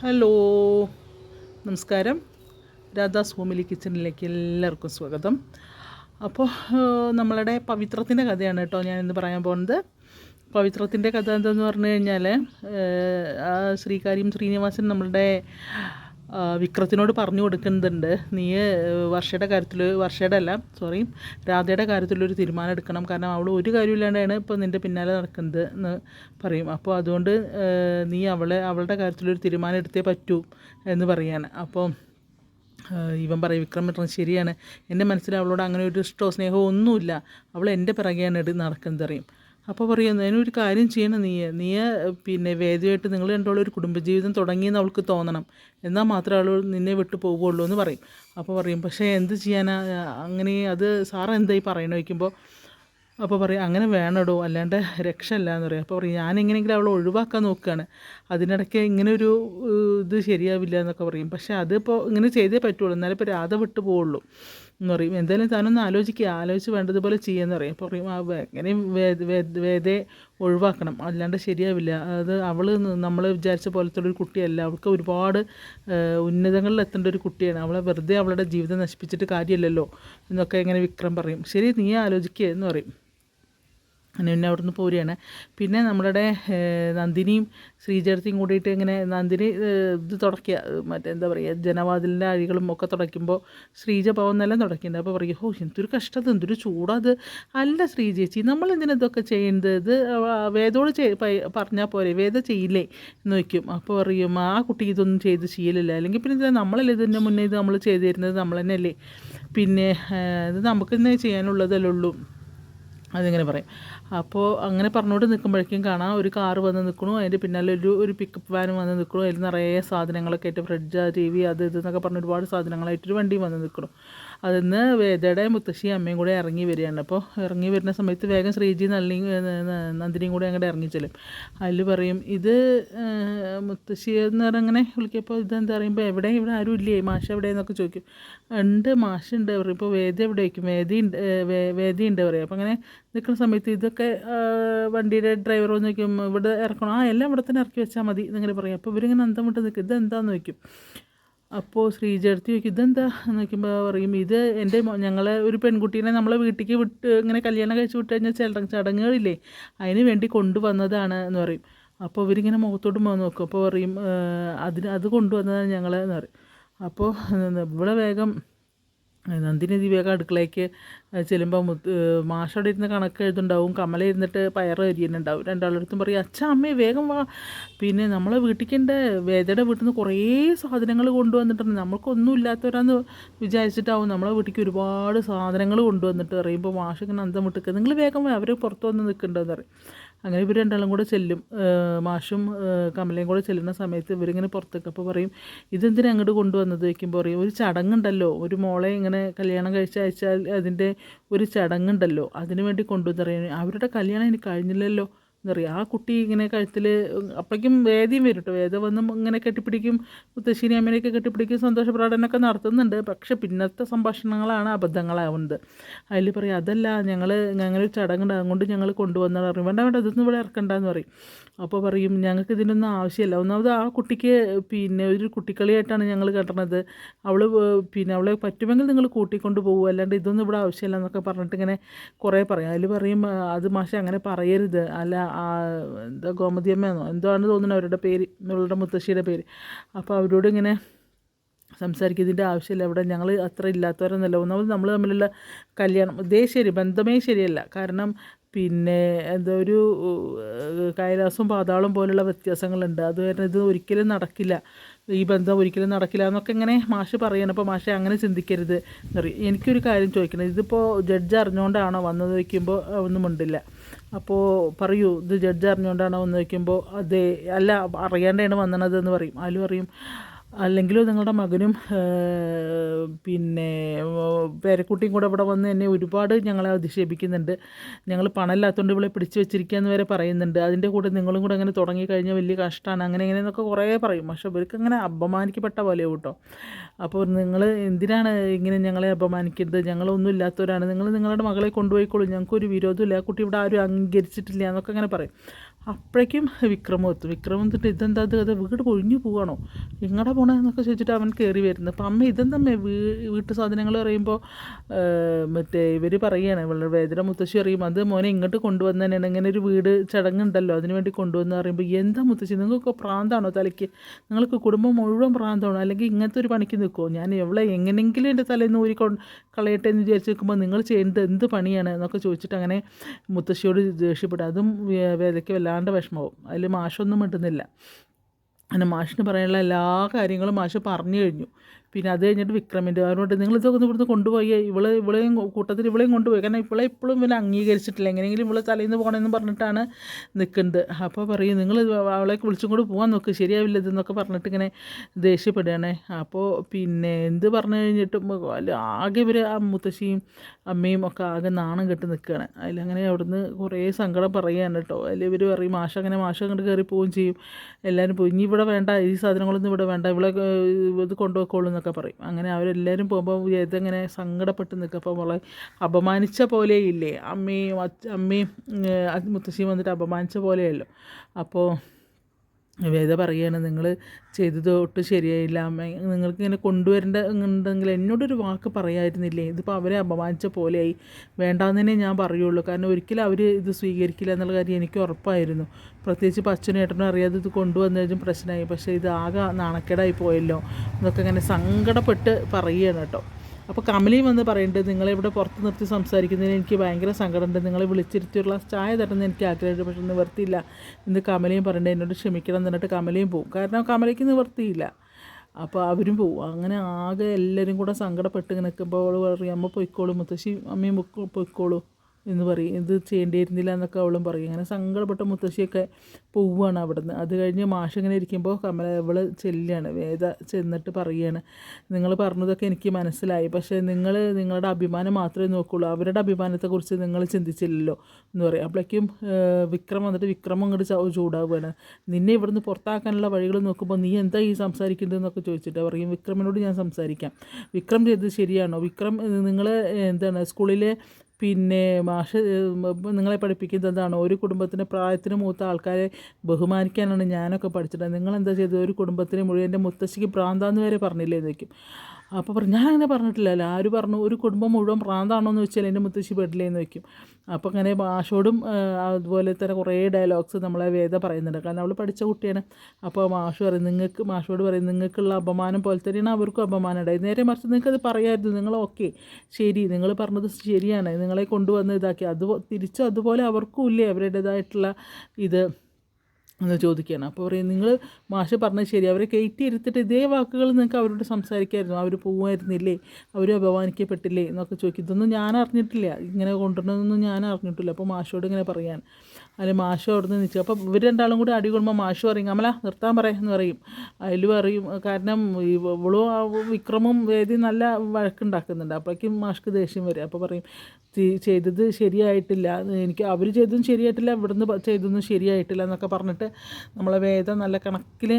Hello. നമസ്കാരം. Radhas homely കിച്ചണിലേക്ക് എല്ലാവർക്കും സ്വാഗതം. അപ്പോൾ നമ്മളുടെ പവിത്രത്തിന്റെ കഥയാണ് കേട്ടോ ഞാൻ ഇന്ന് പറയാൻ പോകുന്നത്. പവിത്രത്തിന്റെ കഥ എന്താന്ന് പറഞ്ഞു കഴിഞ്ഞാൽ ആ ശ്രീകാര്യം ശ്രീനിവാസൻ നമ്മളുടെ വിക്രത്തിനോട് പറഞ്ഞു കൊടുക്കുന്നുണ്ട്. നീ വർഷയുടെ കാര്യത്തിൽ വർഷയുടെ അല്ല സോറി രാധയുടെ കാര്യത്തിലൊരു തീരുമാനം എടുക്കണം. കാരണം അവൾ ഒരു കാര്യമില്ലാണ്ടാണ് ഇപ്പോൾ നിന്റെ പിന്നാലെ നടക്കുന്നത് എന്ന് പറയും. അപ്പോൾ അതുകൊണ്ട് നീ അവളെ അവളുടെ കാര്യത്തിലൊരു തീരുമാനം എടുത്തേ പറ്റൂ എന്ന് പറയാണ്. അപ്പോൾ ഇവൻ പറയും വിക്രം പറഞ്ഞത് ശരിയാണ്. എന്റെ മനസ്സിൽ അവളോട് അങ്ങനെ ഒരു ഇഷ്ടമോ സ്നേഹമോ ഒന്നുമില്ല. അവൾ എന്റെ പിറകെയാണ് നടക്കുന്നത് അറിയും അപ്പോൾ പറയും അതിനൊരു കാര്യം ചെയ്യണം നീ നീ പിന്നെ വേദിയായിട്ട് നിങ്ങൾ രണ്ടോളം ഒരു കുടുംബജീവിതം തുടങ്ങിയെന്ന് അവൾക്ക് തോന്നണം. എന്നാൽ മാത്രമേ അവൾ നിന്നെ വിട്ടു പോകുള്ളൂ എന്ന് പറയും. അപ്പോൾ പറയും പക്ഷേ എന്ത് ചെയ്യാനാ? അങ്ങനെ അത് സാറ് എന്തായി പറയണ? വയ്ക്കുമ്പോൾ അപ്പോൾ പറയും അങ്ങനെ വേണടോ അല്ലാണ്ട് രക്ഷയില്ല എന്ന് പറയും. അപ്പോൾ പറയും ഞാൻ ഞാനെങ്ങനെയെങ്കിലും അവളെ ഒഴിവാക്കാൻ നോക്കുകയാണ്. അതിനിടയ്ക്ക് ഇങ്ങനെ ഒരു ഇത് ശരിയാവില്ല എന്നൊക്കെ പറയും. പക്ഷേ അതിപ്പോൾ ഇങ്ങനെ ചെയ്തേ പറ്റുള്ളൂ. എന്നാലിപ്പോൾ രാധ വിട്ടു പോവുള്ളൂ എന്ന് പറയും. എന്തായാലും താനൊന്ന് ആലോചിക്കുക ആലോചിച്ച് വേണ്ടതുപോലെ ചെയ്യാന്ന് പറയും. അപ്പോൾ പറയും ആ എങ്ങനെയും വേദ- ഒഴിവാക്കണം. അല്ലാണ്ട് ശരിയാവില്ല. അത് അവൾ നമ്മൾ വിചാരിച്ച പോലത്തെ ഒരു കുട്ടിയല്ല. അവൾക്ക് ഒരുപാട് ഉന്നതങ്ങളിൽ എത്തേണ്ട ഒരു കുട്ടിയാണ്. അവളെ വെറുതെ അവളുടെ ജീവിതം നശിപ്പിച്ചിട്ട് കാര്യമില്ലല്ലോ എന്നൊക്കെ ഇങ്ങനെ വിക്രം പറയും. ശരി നീ ആലോചിക്കുക എന്ന് പറയും. അങ്ങനെ പിന്നെ അവിടുന്ന് പോരുകയാണ്. പിന്നെ നമ്മളുടെ ഏഹ്, നന്ദിനിയും ശ്രീചേർത്തിയും കൂടിയിട്ട് ഇങ്ങനെ നന്ദിനി ഇത് തുടയ്ക്കുക. മറ്റേ എന്താ പറയുക ജനവാതിലിന്റെ അഴികളും ഒക്കെ തുടയ്ക്കുമ്പോൾ ശ്രീജ പോകുന്നെല്ലാം തുടയ്ക്കുന്നുണ്ട്. അപ്പോൾ പറയും ഓ എന്തൊരു കഷ്ടത എന്തൊരു ചൂടാത് അല്ല ശ്രീജേച്ചി നമ്മൾ എന്തിനാ ഇതൊക്കെ ചെയ്യുന്നത്? ഇത് വേദോട് പറഞ്ഞാൽ പോരെ വേദ ചെയ്യില്ലേ എന്ന് വയ്ക്കും അപ്പോൾ പറയും ആ കുട്ടി ഇതൊന്നും ചെയ്ത് ശീലമില്ല. അല്ലെങ്കിൽ പിന്നെ ഇത് നമ്മളല്ലേ ഇതിന്റെ മുന്നേ ഇത് നമ്മൾ ചെയ്തു തരുന്നത് നമ്മൾ തന്നെയല്ലേ പിന്നെ ഇത് നമുക്ക് തന്നെ ചെയ്യാനുള്ളതല്ലേ ഉള്ളൂ. അതിങ്ങനെ പറയും. അപ്പോൾ അങ്ങനെ പറഞ്ഞുകൊണ്ട് നിൽക്കുമ്പോഴേക്കും കാണാം ഒരു കാറ് വന്ന് നിൽക്കണു. അതിന്റെ പിന്നാലെ ഒരു ഒരു പിക്കപ്പ് വാനും വന്ന് നിൽക്കണു. അതിൽ നിറയെ സാധനങ്ങളൊക്കെ ആയിട്ട് ഫ്രിഡ്ജ് ടി വി അത് ഇത് എന്നൊക്കെ പറഞ്ഞ് ഒരുപാട് സാധനങ്ങളായിട്ടൊരു വണ്ടിയും വന്ന് നിൽക്കണു. അതിന്ന് വേദയുടെ മുത്തശ്ശി അമ്മയും കൂടെ ഇറങ്ങി വരികയാണ്. അപ്പോൾ ഇറങ്ങി വരുന്ന സമയത്ത് വേഗം ശ്രീജി നല്ലി നന്ദിനിയും കൂടെ അങ്ങോട്ട് ഇറങ്ങി അതിൽ പറയും ഇത് മുത്തശ്ശി എന്ന് പറഞ്ഞാൽ അങ്ങനെ വിളിക്കപ്പോൾ ഇതെന്താ പറയുമ്പോൾ എവിടെ? ഇവിടെ ആരും ഇല്ലേ? മാഷ എവിടെയെന്നൊക്കെ ചോദിക്കും. ഉണ്ട് മാഷുണ്ട്. പറയും. ഇപ്പോൾ വേദി എവിടെ? വയ്ക്കും വേദി ഉണ്ട് വേദി ഉണ്ട് പറയും. അപ്പോൾ അങ്ങനെ നിൽക്കുന്ന സമയത്ത് ഇതൊക്കെ വണ്ടിയുടെ ഡ്രൈവർ വന്ന് നോക്കും ഇവിടെ ഇറക്കണം? ആ എല്ലാം ഇവിടെ തന്നെ ഇറക്കി വെച്ചാൽ മതി എന്നിങ്ങനെ പറയും. അപ്പോൾ ഇവരിങ്ങനെ അന്തം വിട്ട് നിൽക്കും ഇതെന്താന്ന്? ചോദിക്കും. അപ്പോൾ ശ്രീചേർത്തി ചോദിക്കും ഇതെന്താ? എന്ന് നോക്കുമ്പോൾ പറയും ഇത് എന്റെ ഞങ്ങളെ ഒരു പെൺകുട്ടീനെ നമ്മളെ വീട്ടിലേക്ക് വിട്ട് ഇങ്ങനെ കല്യാണം കഴിച്ച് വിട്ട് കഴിഞ്ഞാൽ ചടങ്ങ് ചടങ്ങുകളില്ലേ അതിന് വേണ്ടി കൊണ്ടുവന്നതാണ് എന്ന് പറയും. അപ്പോൾ ഇവരിങ്ങനെ മുഖത്തോട്ട് മുഖം നോക്കും. അപ്പോൾ പറയും "ഏ, അതിന് അത് കൊണ്ടുവന്നതാണ് ഞങ്ങൾ എന്ന് പറയും. അപ്പോൾ ഇവിടെ വേഗം നന്ദിനി ദിവ്യക അടുക്കളയ്ക്ക് ചെല്ലുമ്പോൾ മുത്ത് മാഷോടെ ഇരുന്ന് കണക്ക് എഴുതുണ്ടാവും കമല ഇരുന്നിട്ട് പയറ് അരിയുന്നുണ്ടാവും. രണ്ടാളടുത്തും പറയും അച്ഛ അമ്മേ വേഗം വാ. പിന്നെ നമ്മളെ വീട്ടിക്കണ്ട വേദയുടെ വീട്ടിൽ നിന്ന് കുറേ സാധനങ്ങൾ കൊണ്ടുവന്നിട്ടുണ്ട്. നമ്മൾക്കൊന്നും ഇല്ലാത്തവരാന്ന് വിചാരിച്ചിട്ടാവും നമ്മളെ വീട്ടിലേക്ക് ഒരുപാട് സാധനങ്ങൾ കൊണ്ടുവന്നിട്ട് പറയുമ്പോൾ മാഷിങ്ങനെ അന്തം വിട്ടിക്കുക നിങ്ങൾ വേഗം അവർ പുറത്ത് വന്ന് നിൽക്കേണ്ടതെന്ന് പറയും. അങ്ങനെ ഇവർ രണ്ടാളും കൂടെ ചെല്ലും. മാഷും കമലയും കൂടെ ചെല്ലുന്ന സമയത്ത് ഇവരിങ്ങനെ പുറത്തേക്ക് അപ്പോൾ പറയും ഇതെന്തിനാ അങ്ങോട്ട് കൊണ്ടുവന്നത്? വയ്ക്കുമ്പോൾ പറയും ഒരു ചടങ്ങുണ്ടല്ലോ. ഒരു മോളെ ഇങ്ങനെ കല്യാണം കഴിച്ച് അയച്ചാൽ അതിന്റെ ഒരു ചടങ്ങുണ്ടല്ലോ. അതിനു വേണ്ടി കൊണ്ടുവന്നറിയാൻ അവരുടെ കല്യാണം ഇനി കഴിഞ്ഞില്ലല്ലോ. എന്നറിയാം. ആ കുട്ടി ഇങ്ങനെ കഴുത്തിൽ അപ്പോഴേക്കും വേദിയും വരും കേട്ടോ വേദ വന്ന് ഇങ്ങനെ കെട്ടിപ്പിടിക്കും മുത്തശ്ശിനി അമ്മേനെയൊക്കെ കെട്ടിപ്പിടിക്കും സന്തോഷ പ്രകടനമൊക്കെ നടത്തുന്നുണ്ട്. പക്ഷെ പിന്നത്തെ സംഭാഷണങ്ങളാണ് അബദ്ധങ്ങളാവുന്നത്. അതിൽ പറയും അതല്ല ഞങ്ങൾ ഞങ്ങൾ ചടങ്ങുണ്ട്. അതുകൊണ്ട് ഞങ്ങൾ കൊണ്ടുവന്നത് പറയും വേണ്ട വേണ്ട ഇതൊന്നും ഇവിടെ ഇറക്കണ്ടെന്ന് പറയും. അപ്പോൾ പറയും ഞങ്ങൾക്ക് ഇതിനൊന്നും ആവശ്യമില്ല. ഒന്നാമത് ആ കുട്ടിക്ക് പിന്നെ ഒരു കുട്ടിക്കളിയായിട്ടാണ് ഞങ്ങൾ കണ്ടത് അവൾ പിന്നെ അവളെ പറ്റുമെങ്കിൽ നിങ്ങൾ കൂട്ടിക്കൊണ്ട് പോകും അല്ലാണ്ട് ഇതൊന്നും ഇവിടെ ആവശ്യമില്ല എന്നൊക്കെ പറഞ്ഞിട്ട് ഇങ്ങനെ കുറേ പറയും. അതിൽ പറയും അത് മാഷെ അങ്ങനെ പറയരുത്. അല്ല എന്താ ഗോമതിയമ്മയെന്നോ എന്തോ ആണ് തോന്നുന്നത് അവരുടെ പേര് എന്നുള്ളവരുടെ മുത്തശ്ശിയുടെ പേര്. അപ്പോൾ അവരോട് ഇങ്ങനെ സംസാരിക്കുന്നതിന്റെ ആവശ്യമില്ല. അവിടെ ഞങ്ങൾ അത്ര ഇല്ലാത്തവരെന്നല്ല ഒന്നാമത് നമ്മൾ തമ്മിലുള്ള കല്യാണം ഇതേ ശരി ബന്ധമേ ശരിയല്ല. കാരണം പിന്നെ എന്തോ ഒരു കൈലാസവും പാതാളും പോലുള്ള വ്യത്യാസങ്ങളുണ്ട്. അത് കാരണം ഇത് ഒരിക്കലും നടക്കില്ല. ഈ ബന്ധം ഒരിക്കലും നടക്കില്ല എന്നൊക്കെ ഇങ്ങനെ മാഷ് പറയണം. അപ്പോൾ മാഷെ അങ്ങനെ ചിന്തിക്കരുത് എനിക്കൊരു കാര്യം ചോദിക്കണം. ഇതിപ്പോൾ ജഡ്ജ് അറിഞ്ഞുകൊണ്ടാണോ വന്നത് വയ്ക്കുമ്പോൾ ഒന്നും ഉണ്ടില്ല അപ്പോൾ പറയൂ ഇത് ജഡ്ജ് അറിഞ്ഞുകൊണ്ടാണോ വന്ന് വയ്ക്കുമ്പോൾ അതെ അല്ല അറിയാണ്ടാണ് വന്നണത് എന്ന് പറയും. ആലു പറയും അല്ലെങ്കിലും നിങ്ങളുടെ മകനും പിന്നെ പേരക്കുട്ടിയും കൂടെ ഇവിടെ വന്ന് എന്നെ ഒരുപാട് ഞങ്ങളെ അധിക്ഷേപിക്കുന്നുണ്ട്. ഞങ്ങൾ പണമില്ലാത്തതുകൊണ്ട് ഇവിടെ പിടിച്ചു വെച്ചിരിക്കുക എന്ന് വരെ പറയുന്നുണ്ട്. അതിന്റെ കൂടെ നിങ്ങളും കൂടെ അങ്ങനെ തുടങ്ങിക്കഴിഞ്ഞാൽ വലിയ കഷ്ടമാണ്. അങ്ങനെ ഇങ്ങനെ എന്നൊക്കെ കുറേ പറയും. പക്ഷെ ഇവർക്ക് അങ്ങനെ അപമാനിക്കപ്പെട്ട പോലെ കേട്ടോ. അപ്പോൾ നിങ്ങൾ എന്തിനാണ് ഇങ്ങനെ ഞങ്ങളെ അപമാനിക്കുന്നത് ഞങ്ങളൊന്നും ഇല്ലാത്തവരാണ്. നിങ്ങൾ നിങ്ങളുടെ മകളെ കൊണ്ടുപോയിക്കോളൂ. ഞങ്ങൾക്കൊരു വിരോധമില്ല. ആ കുട്ടി ഇവിടെ ആരും അംഗീകരിച്ചിട്ടില്ല എന്നൊക്കെ അങ്ങനെ പറയും. അപ്പോഴേക്കും വിക്രമം എത്തും വിക്രമം എന്നിട്ട് ഇതെന്താ ഇത്? അത് വീട് പൊഴിഞ്ഞു പോവാണോ? എങ്ങടെ പോണെന്നൊക്കെ ചോദിച്ചിട്ട് അവൻ കയറി വരുന്നത് അപ്പം അമ്മ ഇതെന്തമ്മേ? വീ വീട്ടു സാധനങ്ങൾ പറയുമ്പോൾ മറ്റേ ഇവർ പറയുകയാണ് ഇവളുടെ വേദന മുത്തശ്ശി അറിയും. അത് മോനെ ഇങ്ങോട്ട് കൊണ്ടുവന്നതന്നെയാണ് ഇങ്ങനെ ഒരു വീട് ചടങ്ങുണ്ടല്ലോ അതിന് വേണ്ടി കൊണ്ടുവന്ന് പറയുമ്പോൾ എന്താ മുത്തശ്ശി? നിങ്ങൾക്ക് പ്രാന്താണോ തലയ്ക്ക്? നിങ്ങൾക്ക് കുടുംബം മുഴുവൻ പ്രാന്താണോ? അല്ലെങ്കിൽ ഇങ്ങനത്തെ ഒരു പണിക്ക് നിൽക്കുമോ ഞാൻ എവിടെ എങ്ങനെയെങ്കിലും എന്റെ തലേന്ന് ഊരി കളയട്ടെ എന്ന് വിചാരിച്ച് നിൽക്കുമ്പോൾ നിങ്ങൾ ചെയ്യുന്നത് എന്ത് പണിയാണ്? എന്നൊക്കെ ചോദിച്ചിട്ട് അങ്ങനെ മുത്തശ്ശിയോട് ദേഷ്യപ്പെടും അതും വേദയ്ക്ക് വേദയ്ക്ക് വല്ലാണ്ട് വിഷമവും. അതിൽ മാഷൊന്നും മിണ്ടുന്നില്ല. അങ്ങനെ മാഷിന് പറയാനുള്ള എല്ലാ കാര്യങ്ങളും മാഷ് പറഞ്ഞു കഴിഞ്ഞു. പിന്നെ അത് കഴിഞ്ഞിട്ട് വിക്രമിന്റെ അവരോട് നിങ്ങൾ ഇതൊക്കെ ഇവിടുന്ന് കൊണ്ടുപോയി ഇവളെ ഇവളെയും കൂട്ടത്തിൽ ഇവളെയും കൊണ്ടുപോയി. കാരണം ഇവളെ ഇപ്പോഴും ഇവനെ അംഗീകരിച്ചിട്ടില്ല. എങ്ങനെയെങ്കിലും ഇവളെ തലേന്ന് പോകണമെന്ന് പറഞ്ഞിട്ടാണ് നിൽക്കുന്നത്. അപ്പോൾ പറയും നിങ്ങൾ അവളെ വിളിച്ചും കൂടെ പോകാൻ നോക്ക് ശരിയാവില്ല ഇതെന്നൊക്കെ പറഞ്ഞിട്ട് ഇങ്ങനെ ദേഷ്യപ്പെടുകയാണ്. അപ്പോൾ പിന്നെ എന്ത് പറഞ്ഞു കഴിഞ്ഞിട്ടും ആകെ ഇവർ ആ മുത്തശ്ശിയും അമ്മയും ഒക്കെ ആകെ നാണം കെട്ട് നിൽക്കുകയാണ്. അതിലങ്ങനെ അവിടുന്ന് കുറേ സങ്കടം പറയുകയാണ് കേട്ടോ. അതിൽ ഇവർ പറയും മാഷ അങ്ങനെ മാഷ അങ്ങോട്ട് കയറി പോവുകയും ചെയ്യും. എല്ലാവരും പോയി ഇനി ഇവിടെ വേണ്ട ഈ സാധനങ്ങളൊന്നും ഇവിടെ വേണ്ട ഇവിടെ ഇത് കൊണ്ടുപോയിക്കോളൂ എന്നൊക്കെ പറയും. അങ്ങനെ അവരെല്ലാവരും പോകുമ്പോൾ ഇതങ്ങനെ സങ്കടപ്പെട്ട് നിൽക്കുക അപ്പോൾ അവളെ അപമാനിച്ച പോലെയില്ലേ? അമ്മയും അച്ഛ- അമ്മയും മുത്തശ്ശിയും വന്നിട്ട് അപമാനിച്ച പോലെയല്ലോ. അപ്പോൾ വേദ പറയുകയാണ് നിങ്ങൾ ചെയ്തത് ഒട്ടും ശരിയായില്ല. നിങ്ങൾക്ക് ഇങ്ങനെ കൊണ്ടുവരേണ്ട ഉണ്ടെങ്കിൽ എന്നോടൊരു വാക്ക് പറയായിരുന്നില്ലേ? ഇതിപ്പോൾ അവരെ അപമാനിച്ച പോലെയായി. വേണ്ടാന്ന് ഞാൻ പറയുള്ളൂ. കാരണം ഒരിക്കലും അവർ ഇത് സ്വീകരിക്കില്ല എന്നുള്ള കാര്യം എനിക്ക് ഉറപ്പായിരുന്നു. പ്രത്യേകിച്ച് അച്ഛനും ഏട്ടനും അറിയാതെ ഇത് കൊണ്ടുവന്നു കഴിഞ്ഞും പ്രശ്നമായി. പക്ഷേ ഇത് ആകെ നാണക്കേടായി പോയല്ലോ. എന്നൊക്കെ ഇങ്ങനെ സങ്കടപ്പെട്ട് പറയുകയാണ് കേട്ടോ. അപ്പോൾ കമലിയും വന്ന് പറയുന്നുണ്ട് നിങ്ങളിവിടെ പുറത്ത് നിർത്തി സംസാരിക്കുന്നതിന് എനിക്ക് ഭയങ്കര സങ്കടമുണ്ട്. നിങ്ങളെ വിളിച്ചിരുത്തി ഒരു ഗ്ലാസ് ചായ തരുന്ന എനിക്ക് ആഗ്രഹമുണ്ട് പക്ഷെ നിവർത്തിയില്ല. എന്ന് കമലയും പറയുന്നുണ്ട് എന്നോട് ക്ഷമിക്കണം എന്നിട്ട് കമലിയും പോവും. കാരണം കമലയ്ക്ക് നിവർത്തിയില്ല. അപ്പോൾ അവരും പോവും. അങ്ങനെ ആകെ എല്ലാവരും കൂടെ സങ്കടപ്പെട്ട് നിൽക്കുമ്പോൾ അവൾ പറയും അമ്മ പൊയ്ക്കോളൂ മുത്തശ്ശി അമ്മയും പൊയ്ക്കോ- പൊയ്ക്കോളൂ. എന്ന് പറയും. ഇത് ചെയ്യേണ്ടിയിരുന്നില്ല എന്നൊക്കെ അവളും പറയും. അങ്ങനെ സങ്കടപ്പെട്ട മുത്തശ്ശിയൊക്കെ പോവുകയാണ് അവിടുന്ന്. അത് കഴിഞ്ഞ് മാഷ് ഇങ്ങനെ ഇരിക്കുമ്പോൾ കമല അവൾ ചെല്ലുകയാണ്. വേദ ചെന്നിട്ട് പറയുകയാണ് നിങ്ങൾ പറഞ്ഞതൊക്കെ എനിക്ക് മനസ്സിലായി. പക്ഷേ നിങ്ങൾ നിങ്ങളുടെ അഭിമാനം മാത്രമേ നോക്കുള്ളൂ. അവരുടെ അഭിമാനത്തെക്കുറിച്ച് നിങ്ങൾ ചിന്തിച്ചില്ലല്ലോ. എന്ന് പറയും. അപ്പോഴേക്കും വിക്രം വന്നിട്ട് വിക്രം അങ്ങോട്ട് ചൂടാവുകയാണ്. നിന്നെ ഇവിടുന്ന് പുറത്താക്കാനുള്ള വഴികൾ നോക്കുമ്പോൾ നീ എന്താ ഈ സംസാരിക്കുന്നതെന്നൊക്കെ ചോദിച്ചിട്ട് പറയും. വിക്രമിനോട് ഞാൻ സംസാരിക്കാം. വിക്രം ചെയ്തത് ശരിയാണോ? വിക്രം നിങ്ങൾ എന്താണ് സ്കൂളിലെ പിന്നെ മാഷ് നിങ്ങളെ പഠിപ്പിക്കുന്നത് എന്താണ്? ഒരു കുടുംബത്തിന് പ്രായത്തിന് മൂത്ത ആൾക്കാരെ ബഹുമാനിക്കാനാണ് ഞാനൊക്കെ പഠിച്ചത് നിങ്ങളെന്താ ചെയ്തത്? ഒരു കുടുംബത്തിന് മുഴുവൻ എന്റെ മുത്തശ്ശിക്ക് പ്രാന്താന്ന് വരെ പറഞ്ഞില്ലേ എന്ന് അപ്പോൾ പറഞ്ഞു ഞാൻ അങ്ങനെ പറഞ്ഞിട്ടില്ലല്ലോ ആര് പറഞ്ഞു? ഒരു കുടുംബം മുഴുവൻ പ്രാന്താണോ എന്ന് വെച്ചാൽ എന്റെ മുത്തശ്ശി പെടില്ലേന്ന് വെക്കും. അപ്പോൾ അങ്ങനെ മാഷോടും അതുപോലെ തന്നെ കുറേ ഡയലോഗ്സ് നമ്മളെ വേദ പറയുന്നുണ്ട്. കാരണം അവൾ പഠിച്ച കുട്ടിയാണ്. അപ്പോൾ മാഷ് പറയും നിങ്ങൾക്ക് മാഷോട് പറയും നിങ്ങൾക്കുള്ള അപമാനം പോലെ തന്നെയാണ് അവർക്കും അപമാനം ഉണ്ടായത്. നേരെ മറിച്ച് നിങ്ങൾക്കത് പറയായിരുന്നു. നിങ്ങൾ ഓക്കെ ശരി. നിങ്ങൾ പറഞ്ഞത് ശരിയാണ്. നിങ്ങളെ കൊണ്ടുവന്ന് ഇതാക്കി. അത് തിരിച്ചും അതുപോലെ അവർക്കും ഇല്ലേ അവരുടേതായിട്ടുള്ള ഇത്? എന്ന് ചോദിക്കുകയാണ്. അപ്പോൾ പറയും നിങ്ങൾ മാഷ് പറഞ്ഞത് ശരി. അവരെ കയറ്റി ഇരുത്തിട്ട് ഇതേ വാക്കുകൾ നിങ്ങൾക്ക് അവരോട് സംസാരിക്കായിരുന്നു. അവർ പോകുമായിരുന്നില്ലേ അവർ അപമാനിക്കപ്പെട്ടില്ലേ? എന്നൊക്കെ ചോദിക്കും. ഇതൊന്നും ഞാൻ അറിഞ്ഞിട്ടില്ല. ഇങ്ങനെ കൊണ്ടുവരണമെന്നൊന്നും ഞാൻ അറിഞ്ഞിട്ടില്ല. അപ്പോൾ മാഷോട് ഇങ്ങനെ പറയാൻ അതിൽ മാഷു അവിടെ നിന്ന് നിൽച്ചു അപ്പോൾ ഇവർ രണ്ടാളും കൂടി അടി കൊള്ളുമ്പോൾ മാഷു പറയും അമല നിർത്താൻ പറയാമെന്ന് പറയും. അതിൽ പറയും. കാരണം ഇവളും വിക്രമും വേദി നല്ല വഴക്കുണ്ടാക്കുന്നുണ്ട്. അപ്പോഴേക്കും മാഷ്ക്ക് ദേഷ്യം വരും. അപ്പോൾ പറയും ചെയ്തത് ശരിയായിട്ടില്ല. എനിക്ക് അവർ ചെയ്തതും ശരിയായിട്ടില്ല. ഇവിടുന്ന് ചെയ്തതൊന്നും ശരിയായിട്ടില്ല എന്നൊക്കെ പറഞ്ഞിട്ട് നമ്മളെ വേദം നല്ല കണക്കിൽ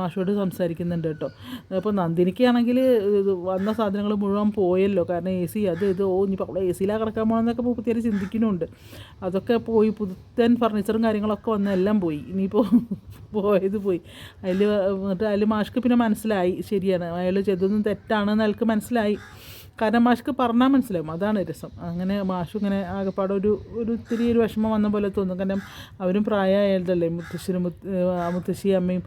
മാഷോട് സംസാരിക്കുന്നുണ്ട് കേട്ടോ. അപ്പോൾ നന്ദിനിക്കാണെങ്കിൽ ആണെങ്കിൽ വന്ന സാധനങ്ങൾ മുഴുവൻ പോയല്ലോ. കാരണം എ സി അത് ഇത് ഓ ഇനിയിപ്പോൾ അവിടെ എ സിയിലാണ് കിടക്കാൻ പോകണമെന്നൊക്കെ പൂപ്പത്തിയാർ ചിന്തിക്കുന്നുണ്ട്. അതൊക്കെ പോയി പുതുത്തൻ ഫർണിച്ചറും കാര്യങ്ങളൊക്കെ വന്ന് എല്ലാം പോയി. ഇനിയിപ്പോൾ പോയത് പോയി. അതിൽ എന്നിട്ട് അതിൽ മാഷ്ക്ക് പിന്നെ മനസ്സിലായി. ശരിയാണ്. അയാൾ ചെയ്തതൊന്നും തെറ്റാണെന്ന് അയാൾക്ക് മനസ്സിലായി. കാരണം മാഷ്ക്ക് പറഞ്ഞാൽ മനസ്സിലാവും. അതാണ് രസം. അങ്ങനെ മാഷും ഇങ്ങനെ ആകെപ്പാടെ ഒരു ഒരു ഇത്തിരി ഒരു വിഷമം വന്ന പോലെ തോന്നും. കാരണം അവരും പ്രായമായതല്ലേ മുത്തശ്ശിനും മുത്തശ്ശി അമ്മയും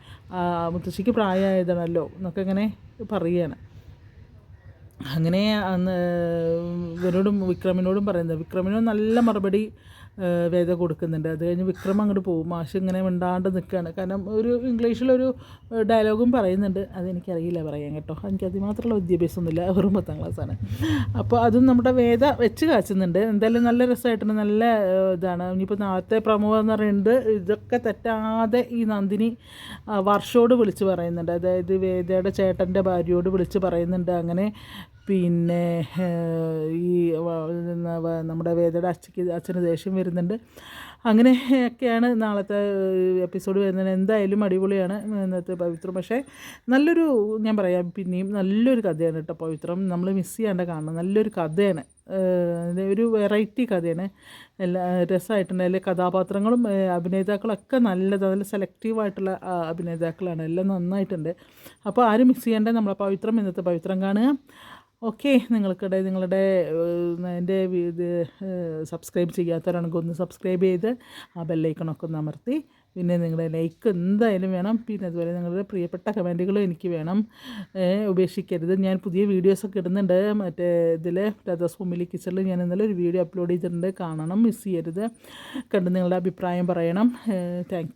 മുത്തശ്ശിക്ക് പ്രായമായതാണല്ലോ എന്നൊക്കെ ഇങ്ങനെ പറയുകയാണ് അങ്ങനെ അന്ന് ഇവരോടും വിക്രമിനോടും പറയുന്നത്. വിക്രമിനോ നല്ല മറുപടി വേദ കൊടുക്കുന്നുണ്ട്. അത് കഴിഞ്ഞ് വിക്രം അങ്ങോട്ട് പോകും. മാഷ് ഇങ്ങനെ മിണ്ടാണ്ട് നിൽക്കുകയാണ് കാരണം ഒരു ഇംഗ്ലീഷിലൊരു ഡയലോഗും പറയുന്നുണ്ട്. അതെനിക്കറിയില്ല പറയാൻ കേട്ടോ. എനിക്ക് അതിമാത്രമുള്ള വിദ്യാഭ്യാസമൊന്നുമില്ല. വെറും പത്താം ക്ലാസ്സാണ്. അപ്പോൾ അതും നമ്മുടെ വേദ വെച്ച് കാച്ചുന്നുണ്ട്. എന്തായാലും നല്ല രസമായിട്ടുണ്ട്. നല്ല ഇതാണ്. ഇനിയിപ്പോൾ നാളത്തെ പ്രമോ എന്ന് പറയുന്നത് ഇതൊക്കെ തെറ്റാതെ ഈ നന്ദിനി വർഷോട് വിളിച്ച് പറയുന്നുണ്ട്. അതായത് വേദയുടെ ചേട്ടന്റെ ഭാര്യയോട് വിളിച്ച് പറയുന്നുണ്ട്. അങ്ങനെ പിന്നെ ഈ നമ്മുടെ വേദയുടെ അച്ഛക്ക് അച്ഛന് ദേഷ്യം വരുന്നുണ്ട്. അങ്ങനെയൊക്കെയാണ് നാളത്തെ എപ്പിസോഡ് വരുന്നത്. എന്തായാലും അടിപൊളിയാണ്. ഇന്നത്തെ പവിത്രം. പക്ഷേ നല്ലൊരു ഞാൻ പറയാം പിന്നെയും നല്ലൊരു കഥയാണ് കേട്ടോ പവിത്രം. നമ്മൾ മിസ് ചെയ്യാണ്ട് കാണണം. നല്ലൊരു കഥയാണ്. ഒരു വെറൈറ്റി കഥയാണ്. എല്ലാ രസമായിട്ടുണ്ട്. അതിലെ കഥാപാത്രങ്ങളും അഭിനേതാക്കളൊക്കെ നല്ലത് നല്ല സെലക്റ്റീവായിട്ടുള്ള അഭിനേതാക്കളാണ്. എല്ലാം നന്നായിട്ടുണ്ട്. അപ്പോൾ ആരും മിസ് ചെയ്യേണ്ട നമ്മളെ പവിത്രം ഇന്നത്തെ പവിത്രം കാണുക. ഓക്കെ നിങ്ങൾക്കിടെ നിങ്ങളുടെ എന്റെ സബ്സ്ക്രൈബ് ചെയ്യാത്തവരാണെങ്കിൽ ഒന്ന് സബ്സ്ക്രൈബ് ചെയ്ത് ആ ബെല്ലൈക്കണൊക്കെ ഒന്ന് അമർത്തി. പിന്നെ നിങ്ങളുടെ ലൈക്ക് എന്തായാലും വേണം. പിന്നെ അതുപോലെ നിങ്ങളുടെ പ്രിയപ്പെട്ട കമന്റുകളും എനിക്ക് വേണം. ഉപേക്ഷിക്കരുത്. ഞാൻ പുതിയ വീഡിയോസൊക്കെ ഇടുന്നുണ്ട്. മറ്റേ ഇതിൽ രാധാസ് ഫാമിലി കിച്ചണിൽ ഞാൻ ഇന്നലെ ഒരു വീഡിയോ അപ്ലോഡ് ചെയ്തിട്ടുണ്ട്. കാണണം മിസ് ചെയ്യരുത്. കണ്ട് നിങ്ങളുടെ അഭിപ്രായം പറയണം. താങ്ക്